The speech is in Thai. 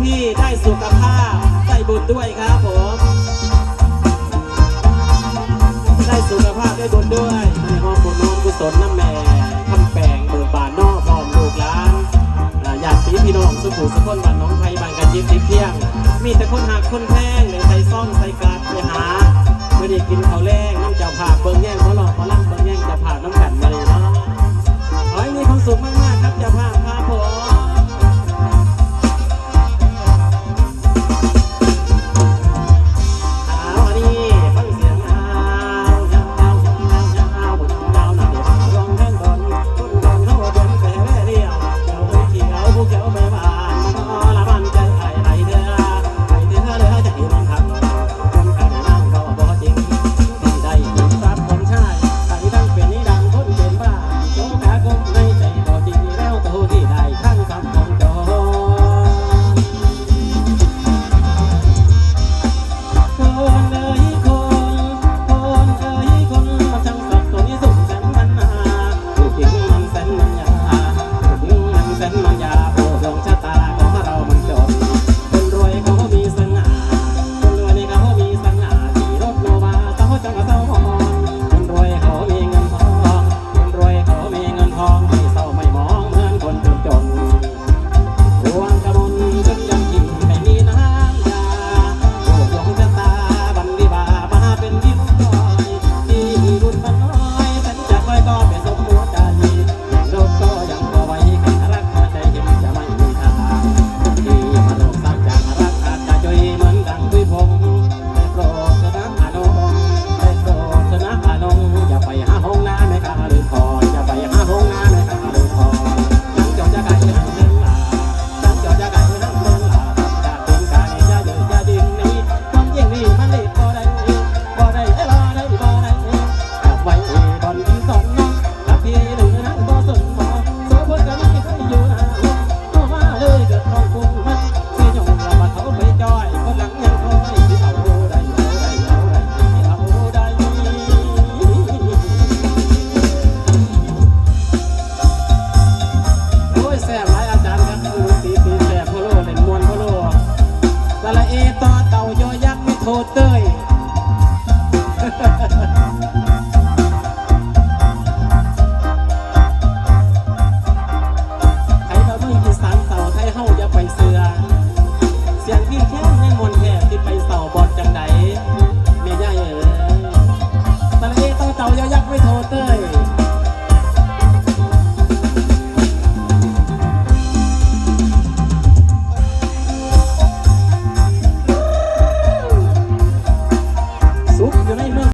ที่ได้สุขภาพได้บุญด้วยครับผม ได้สุขภาพได้บุญด้วยให้ห้องบุญน้อมกุศลน้ำแม่คำแปงเมื่นบาทนอกพร้อมลูกล้านญาติพี่น้องสุขุสุขคนบ้านน้องไทยบานกันยิ้มยิ้เพียง มีแต่คนหักคนแพงเลยใส่ซ่องไส่กาดไปหาไม่ได้กินเขาเลย